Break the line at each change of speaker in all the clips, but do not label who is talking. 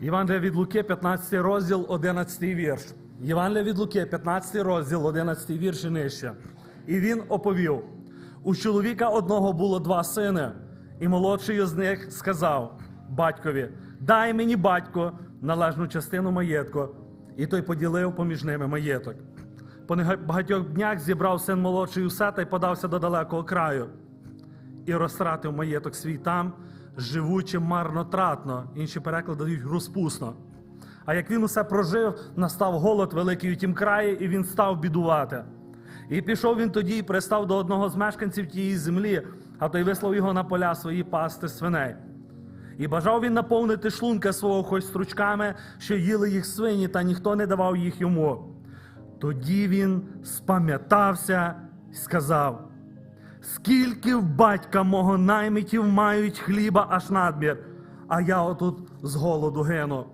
Євангелія від Луки, 15 розділ, 11 вірш. Євангелія від Луки, 15 розділ, 11 вірш і нижче. І він оповів: у чоловіка одного було два сини, і молодший з них сказав батькові: Дай мені батько належну частину маєтку. І той поділив поміж ними маєток. По багатьох днях зібрав син молодший усе та й подався до далекого краю і розтратив маєток свій там, живучи марнотратно. Інші переклади дають розпусно. А як він усе прожив, настав голод великий у тім краї, і він став бідувати. І пішов він тоді і пристав до одного з мешканців тієї землі, а той вислав його на поля свої пасти свиней. І бажав він наповнити шлунка свого хоч стручками, що їли їх свині, та ніхто не давав їх йому. Тоді він спам'ятався і сказав: Скільки в батька мого наймитів мають хліба аж надмір, а я отут з голоду гину.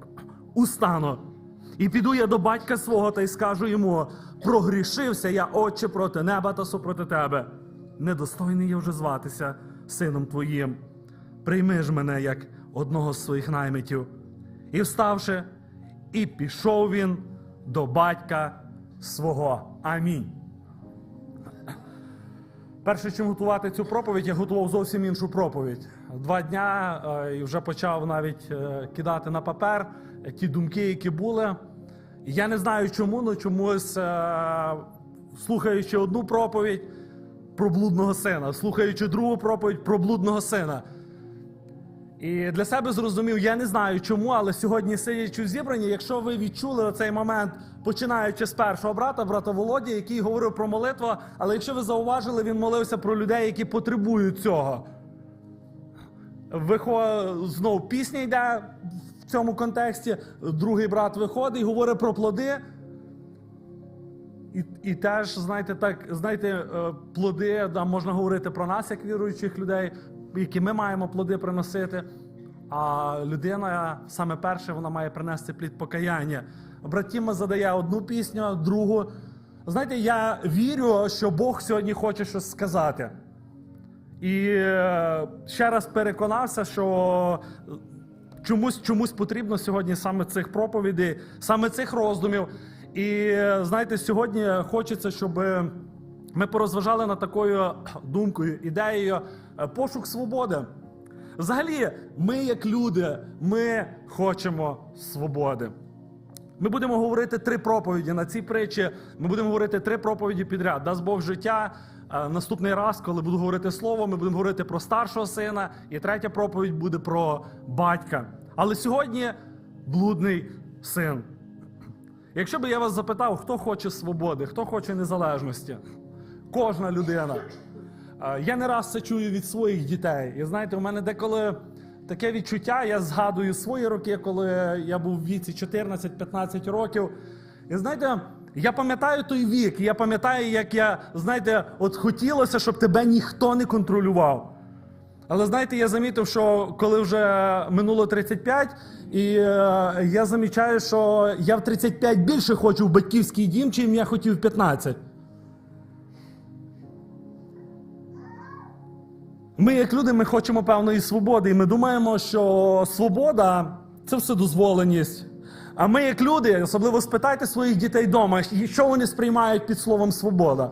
Устану. І піду я до батька свого та й скажу йому: прогрішився я, отче, проти неба та супроти тебе. Недостойний я вже зватися сином твоїм. Прийми ж мене як одного з своїх наймитів. І вставши, і пішов він до батька свого. Амінь. Перше, чим готувати цю проповідь, я готував зовсім іншу проповідь. Два дня е, і вже почав навіть е, кидати на папер е, ті думки, які були. І Я не знаю чому, але чомусь, е, слухаючи одну проповідь про блудного сина, слухаючи другу проповідь про блудного сина. І для себе зрозумів, я не знаю чому, але сьогодні сидячи в зібранні, якщо ви відчули цей момент, починаючи з першого брата, брата Володі, який говорив про молитву, але якщо ви зауважили, він молився про людей, які потребують цього. Вихо... Знов пісня йде в цьому контексті. Другий брат виходить і говорить про плоди. І, і теж, знаєте, так, знаєте, е, плоди, да, можна говорити про нас, як віруючих людей, які ми маємо плоди приносити. А людина саме перше вона має принести плід покаяння. Братіма задає одну пісню, другу. Знаєте, я вірю, що Бог сьогодні хоче щось сказати. І е, ще раз переконався, що чомусь, чомусь потрібно сьогодні саме цих проповідей, саме цих роздумів. І е, знаєте, сьогодні хочеться, щоб ми порозважали над такою думкою, ідеєю е, пошук свободи. Взагалі, ми, як люди, ми хочемо свободи. Ми будемо говорити три проповіді на цій притчі. Ми будемо говорити три проповіді підряд. Дасть Бог життя. Е, Наступний раз, коли буду говорити слово, ми будемо говорити про старшого сина, і третя проповідь буде про батька. Але сьогодні блудний син. Якщо би я вас запитав, хто хоче свободи, хто хоче незалежності, кожна людина. Е, Я не раз це чую від своїх дітей. І знаєте, у мене деколи таке відчуття, я згадую свої роки, коли я був в віці 14-15 років. І знаєте, я пам'ятаю той вік, і я пам'ятаю, як я, знаєте, от хотілося, щоб тебе ніхто не контролював. Але знаєте, я замітив, що коли вже минуло 35, і е, я замічаю, що я в 35 більше хочу в батьківський дім, чим я хотів в 15. Ми, як люди, ми хочемо певної свободи, і ми думаємо, що свобода це вседозволеність. А ми, як люди, особливо спитайте своїх дітей вдома, що вони сприймають під словом свобода.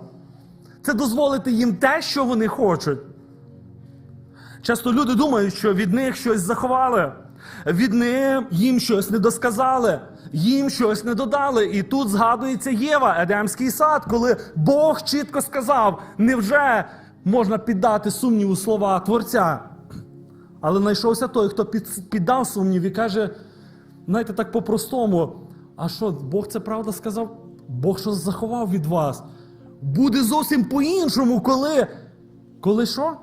Це дозволити їм те, що вони хочуть. Часто люди думають, що від них щось заховали, від них їм щось не досказали, їм щось не додали. І тут згадується Єва, Едемський сад, коли Бог чітко сказав: невже можна піддати сумніву слова Творця? Але знайшовся той, хто піддав сумнів і каже, знаєте, так по-простому, а що, Бог це правда сказав? Бог щось заховав від вас. Буде зовсім по-іншому, коли. Коли що?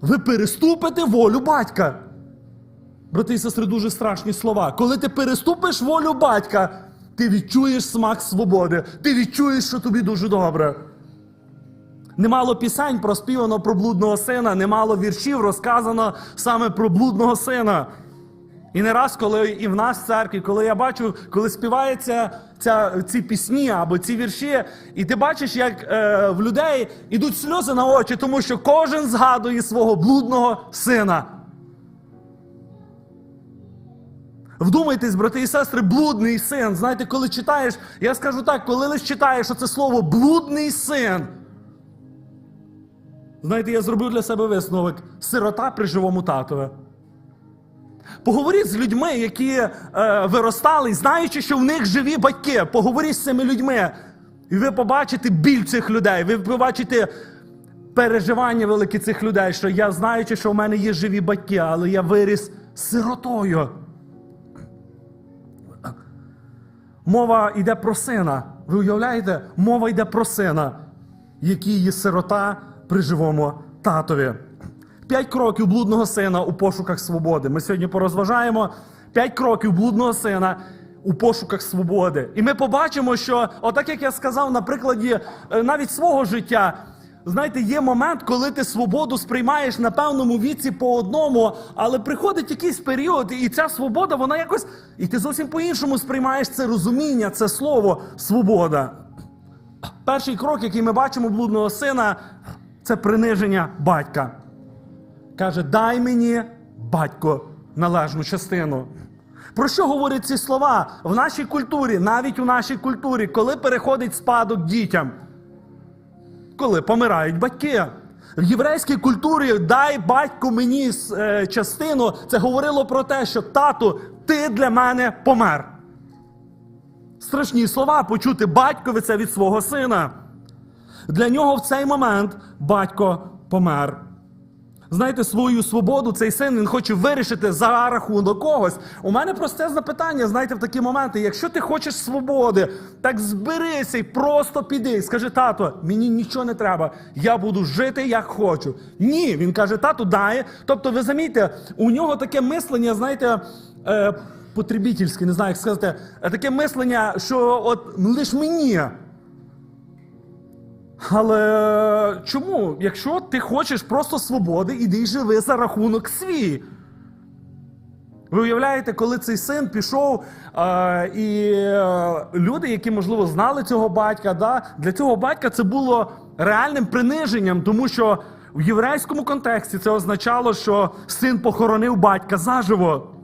Ви переступите волю батька. Брати і сестри, дуже страшні слова. Коли ти переступиш волю батька, ти відчуєш смак свободи, ти відчуєш, що тобі дуже добре. Немало пісень проспівано про блудного сина, немало віршів розказано саме про блудного сина. І не раз, коли і в нас в церкві, коли я бачу, коли співаються ця, ці пісні або ці вірші, і ти бачиш, як е, в людей ідуть сльози на очі, тому що кожен згадує свого блудного сина. Вдумайтесь, брати і сестри, блудний син. Знаєте, коли читаєш, я скажу так, коли лише читаєш оце слово блудний син. Знаєте, я зробив для себе висновок сирота при живому татові. Поговоріть з людьми, які е, виростали, знаючи, що в них живі батьки. Поговоріть з цими людьми. І ви побачите біль цих людей. Ви побачите переживання велике цих людей, що я знаючи, що в мене є живі батьки, але я виріс сиротою. Мова йде про сина. Ви уявляєте? Мова йде про сина, який є сирота при живому татові. П'ять кроків блудного сина у пошуках свободи. Ми сьогодні порозважаємо п'ять кроків блудного сина у пошуках свободи. І ми побачимо, що, отак як я сказав на прикладі е, навіть свого життя, знаєте, є момент, коли ти свободу сприймаєш на певному віці по одному, але приходить якийсь період, і ця свобода, вона якось, і ти зовсім по-іншому сприймаєш це розуміння, це слово свобода. Перший крок, який ми бачимо блудного сина, це приниження батька. Каже: дай мені, батько, належну частину. Про що говорять ці слова в нашій культурі, навіть у нашій культурі, коли переходить спадок дітям? Коли помирають батьки. В єврейській культурі дай батьку мені е, частину, це говорило про те, що тату, ти для мене помер. Страшні слова почути батькові це від свого сина. Для нього в цей момент батько помер. Знаєте, свою свободу цей син він хоче вирішити за рахунок когось. У мене просте запитання, знаєте, в такі моменти. Якщо ти хочеш свободи, так зберися і просто піди. Скажи, тато, мені нічого не треба. Я буду жити як хочу. Ні, він каже, тату дає. Тобто, ви замітьте, у нього таке мислення, знаєте. Е, Потребітельське, не знаю, як сказати, таке мислення, що от лиш мені. Але чому? Якщо ти хочеш просто свободи, іди живи за рахунок свій. Ви уявляєте, коли цей син пішов, е, і е, люди, які, можливо, знали цього батька, да, для цього батька це було реальним приниженням, тому що в єврейському контексті це означало, що син похоронив батька заживо.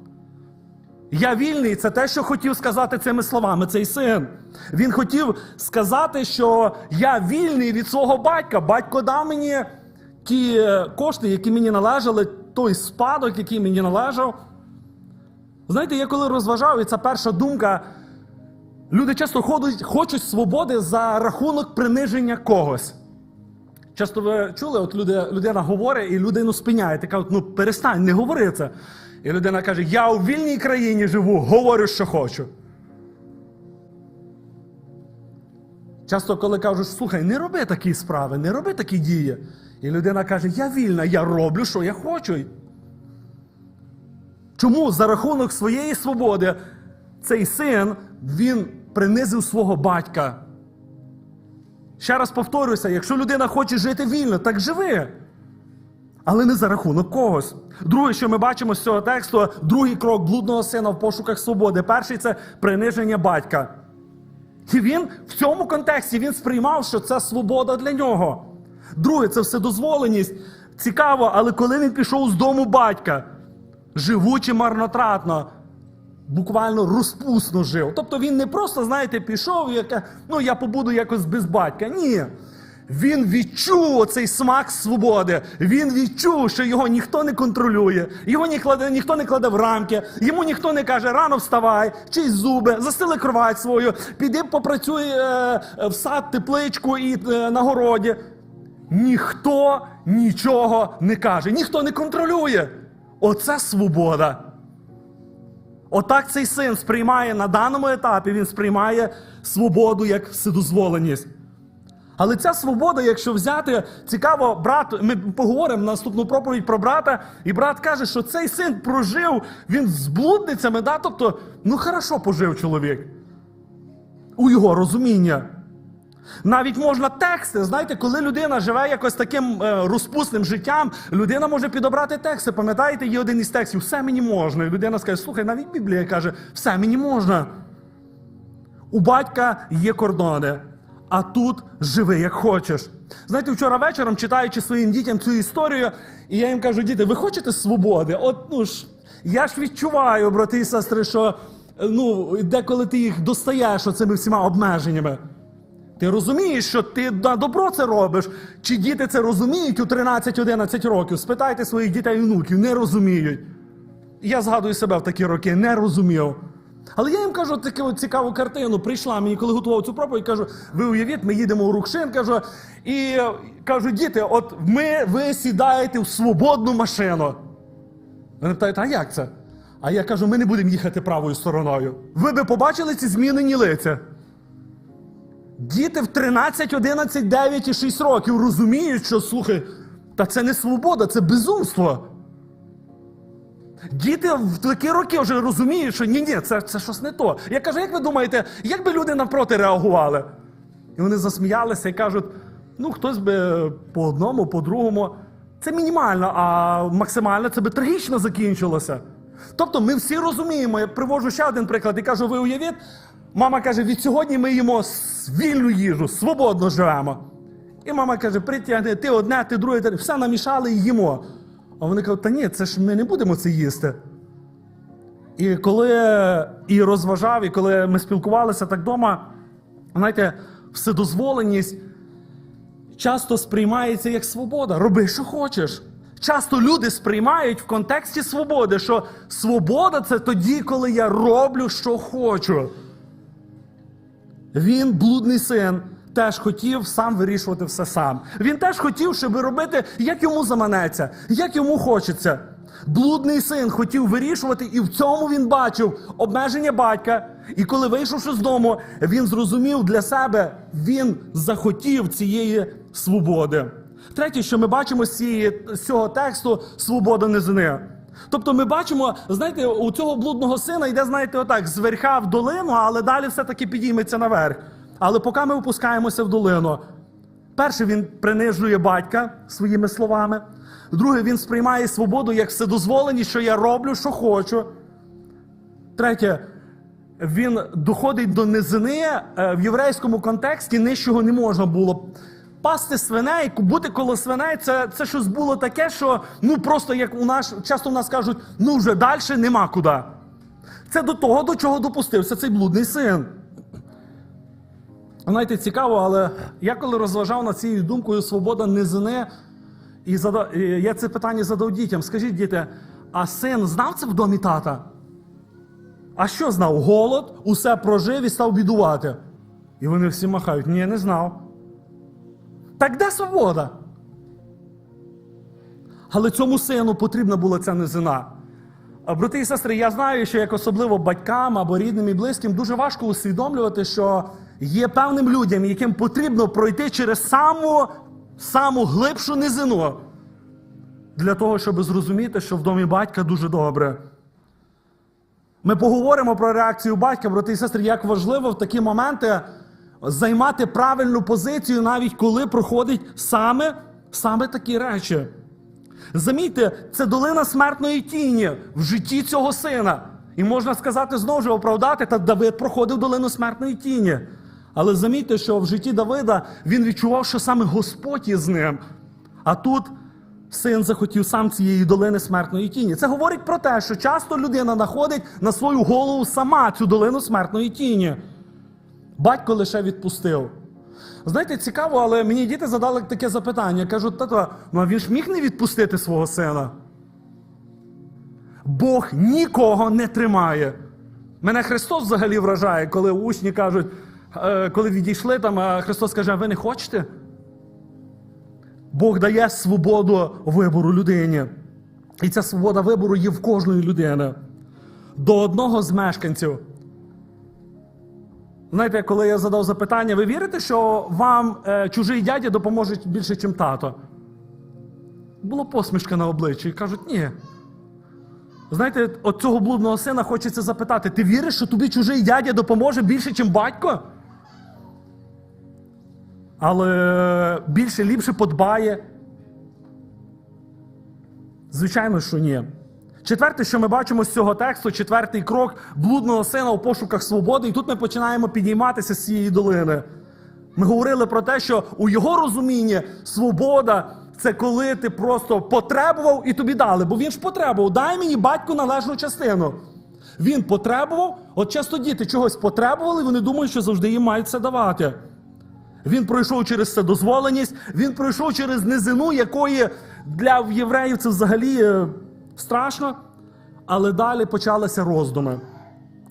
Я вільний, це те, що хотів сказати цими словами цей син. Він хотів сказати, що я вільний від свого батька. Батько дав мені ті е, кошти, які мені належали, той спадок, який мені належав. Знаєте, я коли розважав, і це перша думка, люди часто ходять, хочуть свободи за рахунок приниження когось. Часто ви чули, от люди, людина говорить і людину спиняє, кажуть, ну перестань, не говори це. І людина каже: Я у вільній країні живу, говорю, що хочу. Часто, коли кажуть, слухай, не роби такі справи, не роби такі дії. І людина каже, я вільна, я роблю, що я хочу. Чому за рахунок своєї свободи цей син він принизив свого батька? Ще раз повторюся, якщо людина хоче жити вільно, так живи. Але не за рахунок когось. Друге, що ми бачимо з цього тексту, другий крок блудного сина в пошуках свободи. Перший це приниження батька. І він в цьому контексті він сприймав, що це свобода для нього. Друге, це вседозволеність. Цікаво, але коли він пішов з дому батька, живучи марнотратно, буквально розпусно жив. Тобто він не просто, знаєте, пішов, яке, ну я побуду якось без батька. Ні. Він відчув цей смак свободи. Він відчув, що його ніхто не контролює, його ні кладе, ніхто не кладе в рамки, йому ніхто не каже, рано вставай, чий зуби, застили кровать свою, піди попрацюй е, в сад, тепличку і е, на городі. Ніхто нічого не каже, ніхто не контролює. Оце свобода. Отак цей син сприймає на даному етапі, він сприймає свободу як вседозволеність. Але ця свобода, якщо взяти, цікаво, брат, ми поговоримо наступну проповідь про брата, і брат каже, що цей син прожив, він з блудницями, да? тобто, ну хорошо пожив чоловік. У його розуміння. Навіть можна тексти, знаєте, коли людина живе якось таким е, розпусним життям, людина може підобрати тексти. Пам'ятаєте, є один із текстів, все мені можна. І людина скаже, слухай, навіть Біблія каже, все мені можна. У батька є кордони, а тут живи як хочеш. Знаєте, вчора вечором, читаючи своїм дітям цю історію, і я їм кажу, діти, ви хочете свободи? От ну ж. Я ж відчуваю, брати і сестри, що е, ну, деколи ти їх достаєш оцими всіма обмеженнями. Ти розумієш, що ти на добро це робиш? Чи діти це розуміють у 13-11 років? Спитайте своїх дітей і внуків, не розуміють. Я згадую себе в такі роки, не розумів. Але я їм кажу таку цікаву картину. Прийшла мені, коли готував цю проповідь, кажу, ви уявіть, ми їдемо у Рукшин, кажу, і кажу, діти, от ми, ви сідаєте в свободну машину. Вони питають, а як це? А я кажу, ми не будемо їхати правою стороною. Ви би побачили ці змінені лиця. Діти в 13, 11, 9 і 6 років розуміють, що слухай, та це не свобода, це безумство. Діти в такі роки вже розуміють, що ні, ні, це, це щось не то. Я кажу, як ви думаєте, як би люди навпроти реагували? І вони засміялися і кажуть: ну, хтось би по одному, по другому. Це мінімально, а максимально це би трагічно закінчилося. Тобто ми всі розуміємо, я привожу ще один приклад і кажу, ви уявіть, мама каже, від сьогодні ми їмо вільну їжу, свободно живемо. І мама каже, притягни, ти одне, ти друге, ти... все намішали і їмо. А вони кажуть, та ні, це ж ми не будемо це їсти. І коли і розважав, і коли ми спілкувалися так вдома, знаєте, вседозволеність часто сприймається як свобода. Роби, що хочеш. Часто люди сприймають в контексті свободи, що свобода це тоді, коли я роблю, що хочу. Він, блудний син, теж хотів сам вирішувати все сам. Він теж хотів, щоб робити, як йому заманеться, як йому хочеться. Блудний син хотів вирішувати, і в цьому він бачив обмеження батька. І коли вийшовши з дому, він зрозумів для себе, він захотів цієї свободи. Третє, що ми бачимо з, цієї, з цього тексту свобода низини. Тобто ми бачимо, знаєте, у цього блудного сина йде, знаєте, отак, з верха в долину, але далі все-таки підійметься наверх. Але поки ми опускаємося в долину, перше, він принижує батька своїми словами. Друге, він сприймає свободу як вседозволеність, що я роблю, що хочу. Третє, він доходить до низини е, в єврейському контексті, нижчого не можна було. Пасти свиней, бути коло свиней, це, це щось було таке, що ну просто як у нас часто в нас кажуть, ну вже далі нема куди. Це до того, до чого допустився цей блудний син. Знаєте, цікаво, але я коли розважав над цією думкою свобода низини, і я це питання задав дітям. Скажіть, діти, а син знав це в домі тата? А що знав? Голод, усе прожив і став бідувати. І вони всі махають. Ні, не знав. Так де свобода? Але цьому сину потрібна була ця низина. Брати і сестри, я знаю, що як особливо батькам або рідним і близьким дуже важко усвідомлювати, що є певним людям, яким потрібно пройти через саму, саму глибшу низину для того, щоб зрозуміти, що в домі батька дуже добре. Ми поговоримо про реакцію батька, брати і сестри, як важливо в такі моменти займати правильну позицію, навіть коли проходить саме, саме такі речі. Замітьте, це долина смертної тіні в житті цього сина. І можна сказати знову ж оправдати, та Давид проходив долину смертної тіні. Але замітьте, що в житті Давида він відчував, що саме Господь є з ним. А тут син захотів сам цієї долини смертної тіні. Це говорить про те, що часто людина знаходить на свою голову сама цю долину смертної тіні. Батько лише відпустив. Знаєте, цікаво, але мені діти задали таке запитання. Кажуть, тато, ну а він ж міг не відпустити свого сина. Бог нікого не тримає. Мене Христос взагалі вражає, коли учні кажуть, коли відійшли там, Христос каже, ви не хочете? Бог дає свободу вибору людині. І ця свобода вибору є в кожної людини. До одного з мешканців. Знаєте, коли я задав запитання, ви вірите, що вам е, чужий дядя допоможе більше, ніж тато? Була посмішка на обличчі і кажуть, ні. Знаєте, от цього блудного сина хочеться запитати: ти віриш, що тобі чужий дядя допоможе більше, ніж батько? Але більше ліпше подбає? Звичайно, що ні. Четверте, що ми бачимо з цього тексту, четвертий крок блудного сина у пошуках свободи, і тут ми починаємо підійматися з цієї долини. Ми говорили про те, що у його розумінні свобода Це коли ти просто потребував і тобі дали. Бо він ж потребував. Дай мені батьку належну частину. Він потребував, от часто діти чогось потребували, вони думають, що завжди їм мають це давати. Він пройшов через вседозволеність, він пройшов через низину, якої для євреїв це взагалі е, страшно. Але далі почалися роздуми.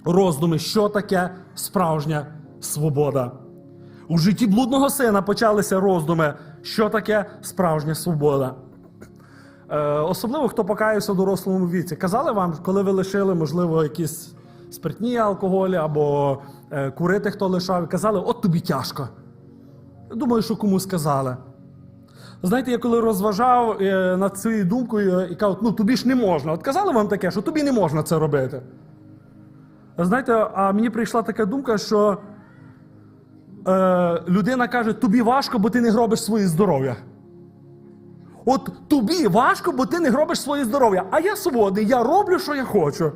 Роздуми, що таке справжня свобода. У житті блудного сина почалися роздуми, що таке справжня свобода. Е, особливо хто покаявся в дорослому віці. Казали вам, коли ви лишили, можливо, якісь спиртні алкоголі або е, курити хто лишав, казали, от тобі тяжко. Думаю, що комусь сказали. Знаєте, я коли розважав е, над цією думкою і кажу, ну тобі ж не можна. От казали вам таке, що тобі не можна це робити. Знаєте, а мені прийшла така думка, що е, людина каже, тобі важко, бо ти не гробиш своє здоров'я. От тобі важко, бо ти не гробиш своє здоров'я. А я свободний, я роблю, що я хочу.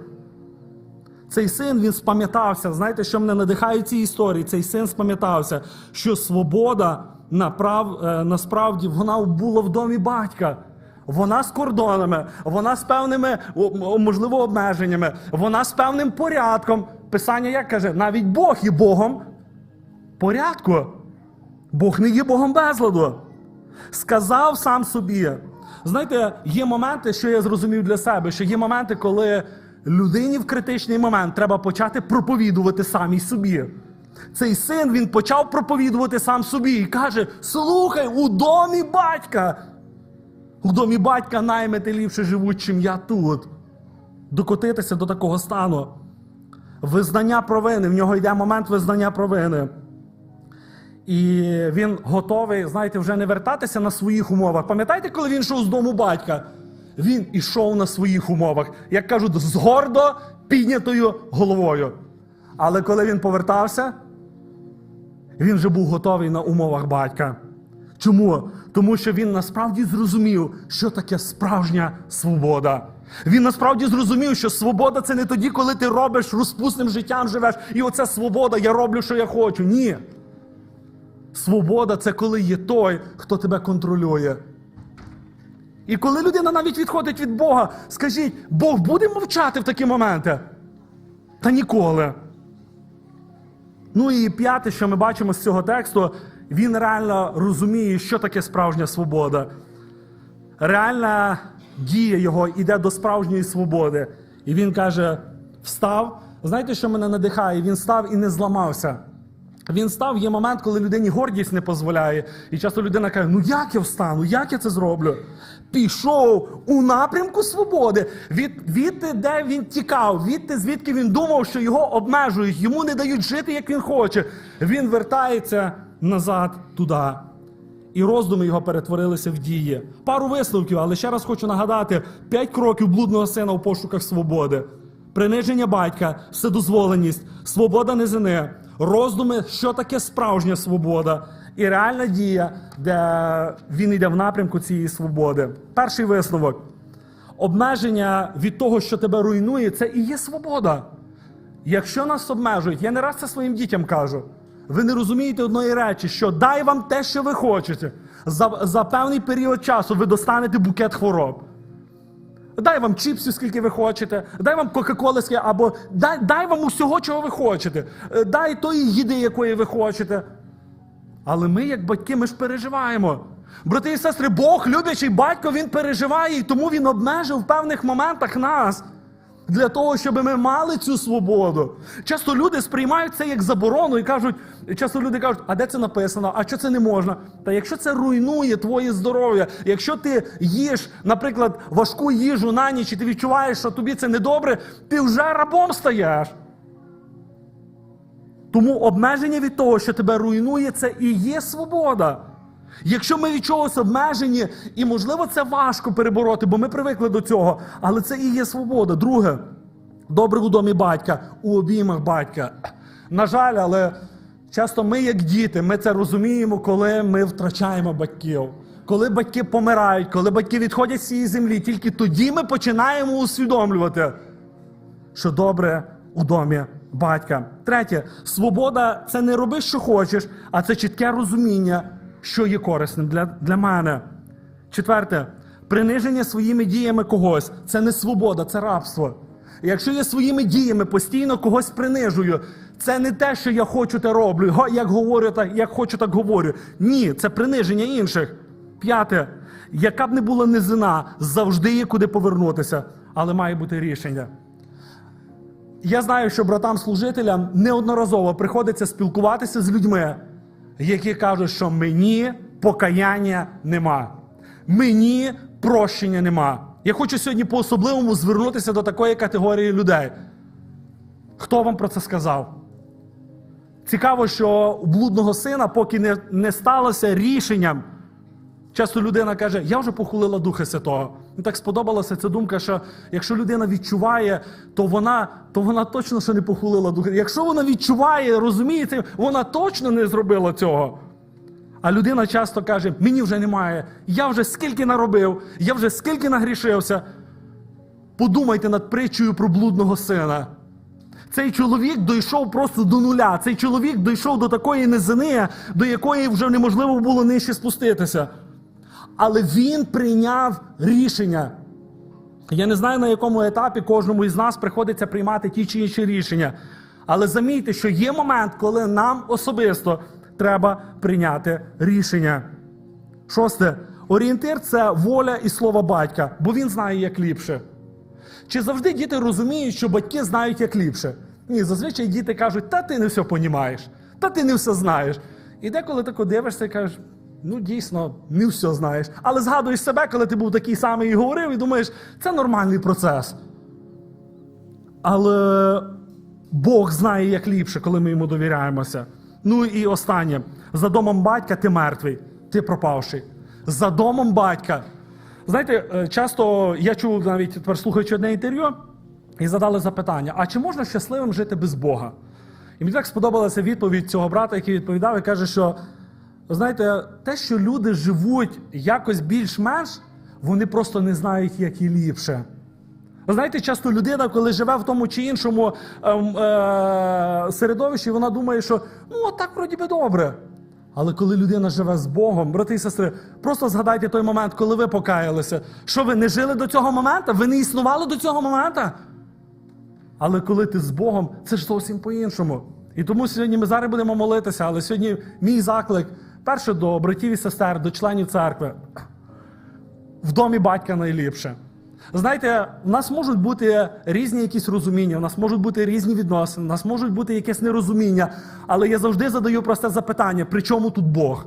Цей син він спам'ятався. Знаєте, що мене надихає ці історії? Цей син спам'ятався, що свобода направ, е, насправді вона була в домі батька. Вона з кордонами, вона з певними, можливо, обмеженнями, вона з певним порядком. Писання як каже, навіть Бог є Богом порядку. Бог не є Богом безладу. Сказав сам собі. Знаєте, є моменти, що я зрозумів для себе, що є моменти, коли людині в критичний момент треба почати проповідувати самій собі. Цей син він почав проповідувати сам собі і каже: Слухай, у домі батька. У домі батька наймити ліпше живуть, чим я тут. Докотитися до такого стану. Визнання провини. В нього йде момент визнання провини. І він готовий, знаєте, вже не вертатися на своїх умовах. Пам'ятаєте, коли він йшов з дому батька? Він ішов на своїх умовах, як кажуть, з гордо піднятою головою. Але коли він повертався, він вже був готовий на умовах батька. Чому? Тому що він насправді зрозумів, що таке справжня свобода. Він насправді зрозумів, що свобода це не тоді, коли ти робиш розпусним життям живеш, і оце свобода, я роблю, що я хочу. Ні. Свобода це коли є той, хто тебе контролює. І коли людина навіть відходить від Бога, скажіть, Бог буде мовчати в такі моменти? Та ніколи. Ну і п'яте, що ми бачимо з цього тексту, він реально розуміє, що таке справжня свобода. Реальна дія його йде до справжньої свободи. І він каже: встав. Знаєте, що мене надихає? Він став і не зламався. Він став, є момент, коли людині гордість не дозволяє. І часто людина каже: ну як я встану, як я це зроблю? Пішов у напрямку свободи, від, відти, де він тікав, відти, звідки він думав, що його обмежують, йому не дають жити, як він хоче. Він вертається назад туди. І роздуми його перетворилися в дії. Пару висновків, але ще раз хочу нагадати: п'ять кроків блудного сина в пошуках свободи. Приниження батька, вседозволеність, свобода низини, роздуми, що таке справжня свобода, і реальна дія, де він йде в напрямку цієї свободи. Перший висновок. Обмеження від того, що тебе руйнує, це і є свобода. Якщо нас обмежують, я не раз це своїм дітям кажу. Ви не розумієте одної речі, що дай вам те, що ви хочете. За, за певний період часу ви достанете букет хвороб. Дай вам чіпсів, скільки ви хочете, дай вам Кока-Коли, або дай, дай вам усього, чого ви хочете. Е, Дай тої їди, якої ви хочете. Але ми, як батьки, ми ж переживаємо. Брати і сестри, Бог, люблячий батько, він переживає, і тому він обмежив в певних моментах нас. Для того, щоб ми мали цю свободу. Часто люди сприймають це як заборону і кажуть, часто люди кажуть, а де це написано, а що це не можна? Та якщо це руйнує твоє здоров'я, якщо ти їш, наприклад, важку їжу на ніч, і ти відчуваєш, що тобі це недобре, ти вже рабом стаєш. Тому обмеження від того, що тебе руйнує, це і є свобода. Якщо ми від чогось обмежені, і можливо це важко перебороти, бо ми привикли до цього, але це і є свобода. Друге, добре у домі батька, у обіймах батька. На жаль, але часто ми, як діти, ми це розуміємо, коли ми втрачаємо батьків. Коли батьки помирають, коли батьки відходять з цієї землі, тільки тоді ми починаємо усвідомлювати, що добре у домі батька. Третє, свобода це не роби, що хочеш, а це чітке розуміння, що є корисним для, для мене. Четверте, приниження своїми діями когось це не свобода, це рабство. Якщо я своїми діями постійно когось принижую, це не те, що я хочу, те роблю. Як говорю, так як хочу, так говорю. Ні, це приниження інших. П'яте, яка б не була низина, завжди є куди повернутися, але має бути рішення. Я знаю, що братам-служителям неодноразово приходиться спілкуватися з людьми, які кажуть, що мені покаяння нема, мені прощення нема. Я хочу сьогодні по-особливому звернутися до такої категорії людей. Хто вам про це сказав? Цікаво, що у блудного сина, поки не, не сталося рішенням, Часто людина каже, я вже похулила Духа Святого. Мені так сподобалася ця думка, що якщо людина відчуває, то вона, то вона точно що не похулила Духа. Якщо вона відчуває, розуміє це, вона точно не зробила цього. А людина часто каже: мені вже немає, я вже скільки наробив, я вже скільки нагрішився. Подумайте над притчею про блудного сина. Цей чоловік дійшов просто до нуля. Цей чоловік дійшов до такої низини, до якої вже неможливо було нижче спуститися. Але він прийняв рішення. Я не знаю, на якому етапі кожному із нас приходиться приймати ті чи інші рішення. Але замійте, що є момент, коли нам особисто треба прийняти рішення. Шосте. Орієнтир це воля і слово батька, бо він знає, як ліпше. Чи завжди діти розуміють, що батьки знають, як ліпше? Ні, зазвичай діти кажуть, та ти не все понімаєш, та ти не все знаєш. І деколи тако дивишся і кажеш, ну дійсно, не все знаєш. Але згадуєш себе, коли ти був такий самий і говорив, і думаєш, це нормальний процес. Але Бог знає, як ліпше, коли ми йому довіряємося. Ну і останнє: за домом батька ти мертвий, ти пропавший. За домом батька. Знаєте, е, часто я чув навіть тепер слухаючи одне інтерв'ю, і задали запитання: а чи можна щасливим жити без Бога? І мені так сподобалася відповідь цього брата, який відповідав і каже, що знаєте, те, що люди живуть якось більш-менш, вони просто не знають, як і ліпше. Ви знаєте, часто людина, коли живе в тому чи іншому ем, е, середовищі, вона думає, що ну так вроді би добре. Але коли людина живе з Богом, брати і сестри, просто згадайте той момент, коли ви покаялися. Що ви не жили до цього моменту? Ви не існували до цього моменту? Але коли ти з Богом, це ж зовсім по-іншому. І тому сьогодні ми зараз будемо молитися, але сьогодні мій заклик перше до братів і сестер, до членів церкви. В домі батька найліпше. Знаєте, у нас можуть бути різні якісь розуміння, у нас можуть бути різні відносини, у нас можуть бути якесь нерозуміння, але я завжди задаю просте запитання: при чому тут Бог?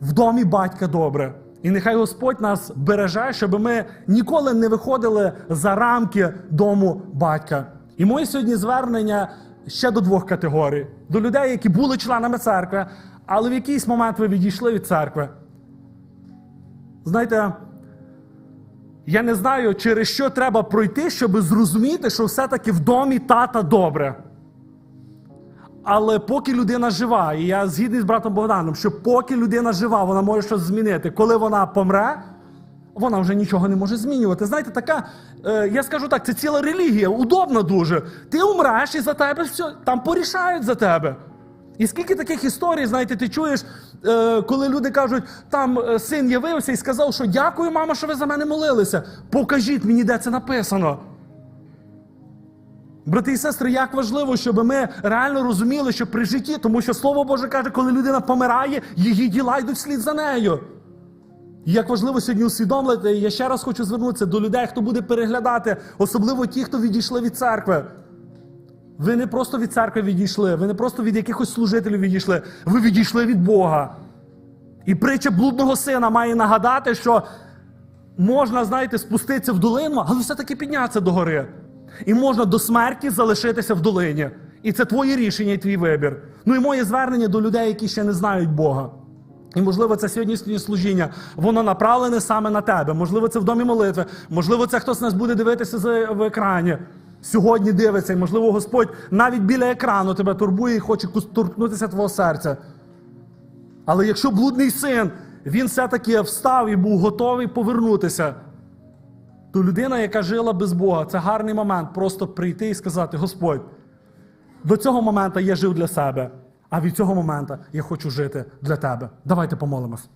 В домі батька добре. І нехай Господь нас береже, щоб ми ніколи не виходили за рамки дому батька. І моє сьогодні звернення ще до двох категорій: до людей, які були членами церкви, але в якийсь момент ви відійшли від церкви. Знаєте, я не знаю, через що треба пройти, щоб зрозуміти, що все-таки в домі тата добре. Але поки людина жива, і я згідний з братом Богданом, що поки людина жива, вона може щось змінити. Коли вона помре, вона вже нічого не може змінювати. Знаєте, така, е, я скажу так, це ціла релігія, удобна дуже. Ти умреш і за тебе все, там порішають за тебе. І скільки таких історій, знаєте, ти чуєш, е, коли люди кажуть, там е, син явився і сказав, що дякую, мама, що ви за мене молилися. Покажіть мені, де це написано. Брати і сестри, як важливо, щоб ми реально розуміли, що при житті, тому що Слово Боже каже, коли людина помирає, її діла йдуть вслід за нею. І як важливо сьогодні усвідомити, я ще раз хочу звернутися до людей, хто буде переглядати, особливо ті, хто відійшли від церкви. Ви не просто від церкви відійшли, ви не просто від якихось служителів відійшли, ви відійшли від Бога. І притча блудного сина має нагадати, що можна, знаєте, спуститися в долину, але все-таки піднятися до гори. І можна до смерті залишитися в долині. І це твоє рішення і твій вибір. Ну і моє звернення до людей, які ще не знають Бога. І можливо, це сьогоднішнє служіння, воно направлене саме на тебе. Можливо, це в домі молитви, можливо, це хтось нас буде дивитися в екрані. Сьогодні дивиться, і можливо, Господь навіть біля екрану тебе турбує і хоче торкнутися твого серця. Але якщо блудний син, він все-таки встав і був готовий повернутися, то людина, яка жила без Бога, це гарний момент просто прийти і сказати: Господь, до цього моменту я жив для себе, а від цього моменту я хочу жити для тебе. Давайте помолимось.